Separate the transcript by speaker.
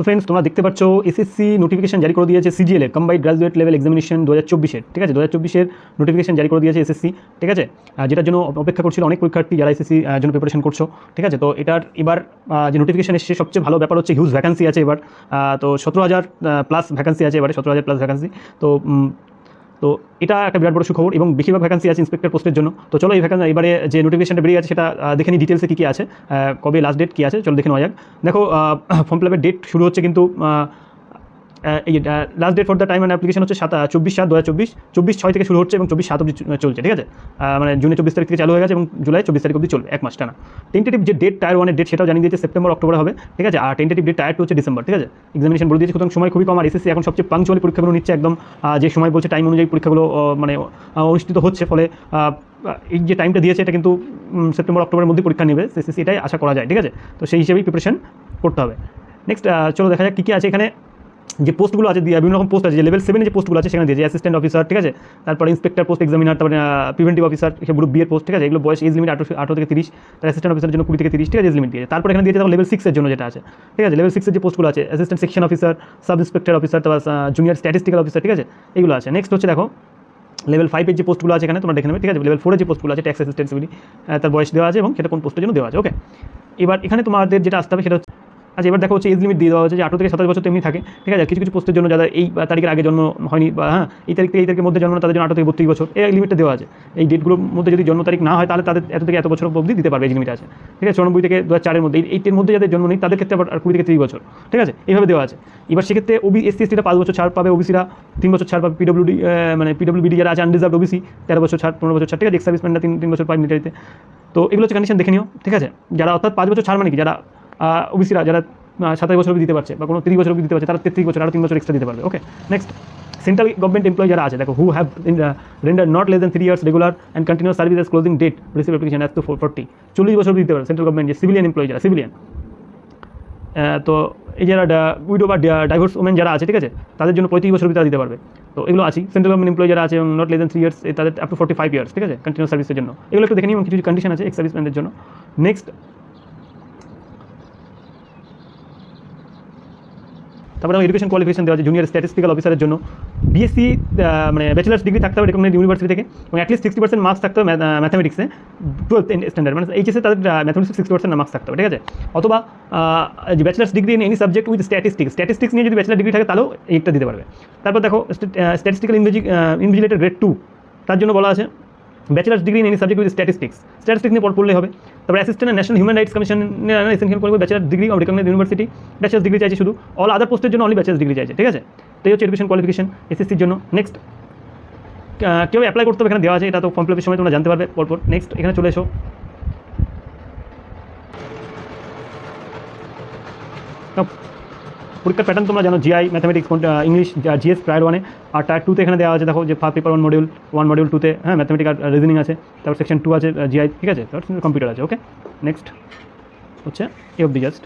Speaker 1: তো ফ্রেন্ডস তোমরা দেখতে পাচ্ছ এসএসসি নোটিফিকেশন জারি করে দিয়েছে CGL combined graduate level examination দু হাজার ঠিক আছে? দু হাজার চব্বিশের নোটিফিকেশন জারি করে দিয়েছে এসএসসি ঠিক আছে? যেটার জন্য অপেক্ষা করছিল অনেক পরীক্ষার্থী যারা এসএসসি জন্য প্রিপারেশন করছ, ঠিক আছে? তো এটার এবার যে নোটিফিকেশন এসেছে, সবচেয়ে ভালো ব্যাপার হচ্ছে হিউজ ভ্যাকান্সি আছে এবার। তো সতেরো হাজার প্লাস ভ্যাকান্সি আছে এবারে, সতেরো হাজার প্লাস ভ্যাকান্সি তো তো এটা একটা বিরাট বড় সুখবর এবং বেশিরভাগ ভ্যাকান্সি আছে ইন্সপেক্টর পোস্টের জন্য। তো চলো এই ভ্যাকান্সি এবারে যে নোটিফিকেশনটা বেরিয়ে আছে সেটা দেখে নিই ডিটেলসে কী কী আছে কবে লাস্ট ডেট কী আছে, চলো দেখে নেওয়া যাক। দেখো ফর্ম ফিল আপের ডেট শুরু হচ্ছে কিন্তু এই last date for the time and application হচ্ছে সাত চব্বিশ সাত দু হাজার চব্বিশ। চব্বিশ ছয় থেকে শুরু হচ্ছে এবং চব্বিশ সাত অবধি চলছে, ঠিক আছে? মানে জুনে চব্বিশ তারিখ থেকে চালু হয়ে গেছে এবং জুলাই চব্বিশ তারিখ অবধি চলবে, এক মাস টানা। টেন্টেটিভ যে ডেট টায়ার ওয়ানের ডেট সেটাও জানিয়ে দিয়েছে সেপ্টেম্বর অক্টোবর হবে, ঠিক আছে? আর টেন্টেটিভ ডেট টায়ার টু হচ্ছে ডিসেম্বর ঠিক আছে? এক্সামিনেশন বলে দিয়েছে, সুতরাং সময় খুবই কম, আর এসএসসি এখন সবচেয়ে পাংচুয়ালি পরীক্ষাগুলো নিচ্ছে একদম যে সময় বলছে টাইম অনুযায়ী পরীক্ষাগুলো মানে অনুষ্ঠিত হচ্ছে, ফলে এই যে টাইমটা দিয়েছে, এটা কিন্তু সেপ্টেম্বর অক্টোবরের মধ্যে পরীক্ষা নেবে এসএসসি এটাই আশা করা যায়, ঠিক আছে? তো সেই হিসেবেই প্রিপারেশন করতে হবে। নেক্সট চলো দেখা যাক কী কী আছে এখানে। যে পোস্টগুলো আছে, দিয়ে বিভিন্ন রকম পোস্ট আছে, যে লেভেল সেভেনে যে পোস্টগুলো আছে, সেখানে দিয়েছে অ্যাসিস্ট্যান্ট অফিসার ঠিক আছে? তারপরে ইন্সপেক্টর পোস্ট এক্সামিনার তারপরে প্রিভেন্টিভ অফিসার গ্রুপ বিয়ের পোস্ট ঠিক আছে? এগুলো বয়স এজ লিমিট আঠারো আঠারো থেকে তিরিশ, তার অ্যাসিস্ট্যান্ট অফিসার জন্য কুড়ি থেকে তিরিশ, ঠিক আছে? এজ লিমিট দিয়েছে তারপরে এখানে দিয়েছে লেভেল সিক্সের জন্য যেটা আছে, ঠিক আছে? লেভেল সিক্সের যে পোস্টগুলো আছে assistant section officer sub inspector officer তারপর জুনিয়র স্ট্যাটিস্টিক্যাল অফিসার ঠিক আছে? এগুলো আছে। নেক্সট হচ্ছে, দেখো লেভেল ফাইভের যে পোস্টগুলো আছে এখানে, তোমরা দেখে নেবে, ঠিক আছে? লেভেল ফোরের যে পোস্টগুলো আছে ট্যাক্স অ্যাসিস্ট্যান্সিবিলি তার বয়স দেওয়া আছে এবং সেটা কোন পোস্টের জন্য দেওয়া আছে ওকে এবার এখানে তোমাদের যেটা আসতে হবে, সেটা আচ্ছা এবার দেখো হচ্ছে এজ লিমিট দিয়ে দেওয়া হচ্ছে যে আঠারো থেকে সাতাশ বছর তো এমনি থাকে। ঠিক আছে, কিছু কিছু পোস্টের জন্য যারা এই তারিখের আগে জন্ম হয়নি বা হ্যাঁ এই তারিখ থেকে, এই তারিখের মধ্যে জন্ম তাদের জন্য আঠারো থেকে বত্রিশ বছর। এই লিমিটটা দেওয়া আছে। এই ডেটগুলোর মধ্যে যদি জন্ম তারিখ না হয়, তাহলে তাদের এত থেকে এত বছর অবধি দিতে পারবে এই লিমিট আছে। ঠিক আছে, চৌরানব্বই থেকে দু চারের মধ্যে। এই এইটের মধ্যে যাদের জন্ম নেই, তাদের ক্ষেত্রে আবার কুড়ি থেকে তিরিশ বছর। ঠিক আছে, এইভাবে দেওয়া আছে। এবার সেক্ষেত্রে ওবি এস এসসি এসটিটা পাঁচ বছর ছাড় পাবে ওবিসিরা তিন বছর ছাড় পাবে পিডব্লিউডি মানে পিডব্লিউবিডি যারা আছে আনরিজার্ভ ওবিসি তেরো বছর ছাড়, পনেরো বছর ছাড়, ঠিক আছে এক্স সার্ভিসম্যানরা তিন তিন বছর পায় মিলিটারিতে তো। এগুলো হচ্ছে কন্ডিশন দেখে নিও, ঠিক আছে। যারা অর্থাৎ পাঁচ বছর ছাড় মানে কি? যারা ওবিসিরা যারা সাতাশ বছর অবধি দিতে পারছে বা কোনো তিরিশ বছর অবধি দিতে পারছে, তারা তেত্রিশ বছর আরও তিন বছর এক্সট্রা দিতে পারবে। Okay next central government employ যারা আছে, দেখো who have render not less than three years regular and continuous service as closing date receive applications to four forty চল্লিশ বছর দিতে পারবে সেন্ট্রাল গভর্নমেন্ট যে সিভিলিয়ান এমপ্লয় যারা সিভিলিয়ান তো এই যারা উইডো বা ডাইভোর্স ওমেন যারা আছে, ঠিক আছে, তাদের জন্য পঁয়ত্রিশ বছর তারা দিতে পারবে। তো এগুলো আছে সেন্ট্রাল গভর্নমেন্ট এমপ্লয় যারা আছে, এবং not less than three years তাদের up to forty five years ঠিক আছে কন্টিনিউ সার্ভিসের জন্য। এগুলো একটু দেখে নিই কিছু কন্ডিশন আছে এক্স সার্ভিসম্যানদের জন্য। নেক্সট তারপরে আমার এডুকেশন কোয়ালিফিকেশন দেওয়া আছে জুনিয়র স্ট্যাটিস্টিক্যাল অফিসারের জন্য। বিএসসি মানে ব্যাচেলার্স ডিগ্রি থাকতে হবে রেকমেন্ড ইউনিভার্সিটি থেকে। এবং অ্যাটলিস্ট সিক্সটি পার্সেন্ট মার্কস থাকতে হবে ম্যাথামেটিক্সে টুয়েলথ স্ট্যান্ডার্ড মানে এইচএসে তাদের ম্যাথামেটিক্স সিক্সটি পার্সেন্ট মার্কস থাকতে হবে, ঠিক আছে? অথবা যে bachelor's degree in any subject with statistics statistics নিয়ে যদি ব্যাচেলার ডিগ্রি থাকে তাহলেও এইটা দিতে পারবে। তারপর দেখো স্ট্যাটিস্টিক্যাল ইনভিজি ইনভিজিলেটেড গ্রেড টু তার জন্য বলা আছে bachelor's degree in any subject with statistics statistics নিয়ে পড়- পড়লে হবে। তারপর অ্যাসিস্ট্যান্ট ন্যাশনাল হিউম্যান রাইটস কমিশনের এসেন্সিয়াল করবে। Bachelor degree of recognize university bachelor's degree চাইছে শুধু। অল আদার পোস্টের জন্য অনলি ব্যাচেলার্স ডিগ্রি চাইছে। ঠিক আছে? তো এই হচ্ছে এডুকেশন কোয়ালিফিকেশন এসএসসির জন্য। নেক্সট কেউ অ্যাপ্লাই করতে হবে এখানে, দেওয়া আছে। এটা তো ফর্ম সময় তোমরা জানতে পারবে পরপর। নেক্সট এখানে চলে এসো। পরীক্ষার প্যাটার্ন তোমরা জানো GI mathematics English GS prior ওয়ানে আর টায়ার টুতে এখানে দেওয়া আছে, দেখো, যে first paper one module one module টুতে হ্যাঁ ম্যাথামেটিক আর রিজনিং আছে। তারপর সেকশন টু আছে জিআই ঠিক আছে? তারপর কম্পিউটার আছে ওকে নেক্সট হচ্ছে এ অব দি জাস্ট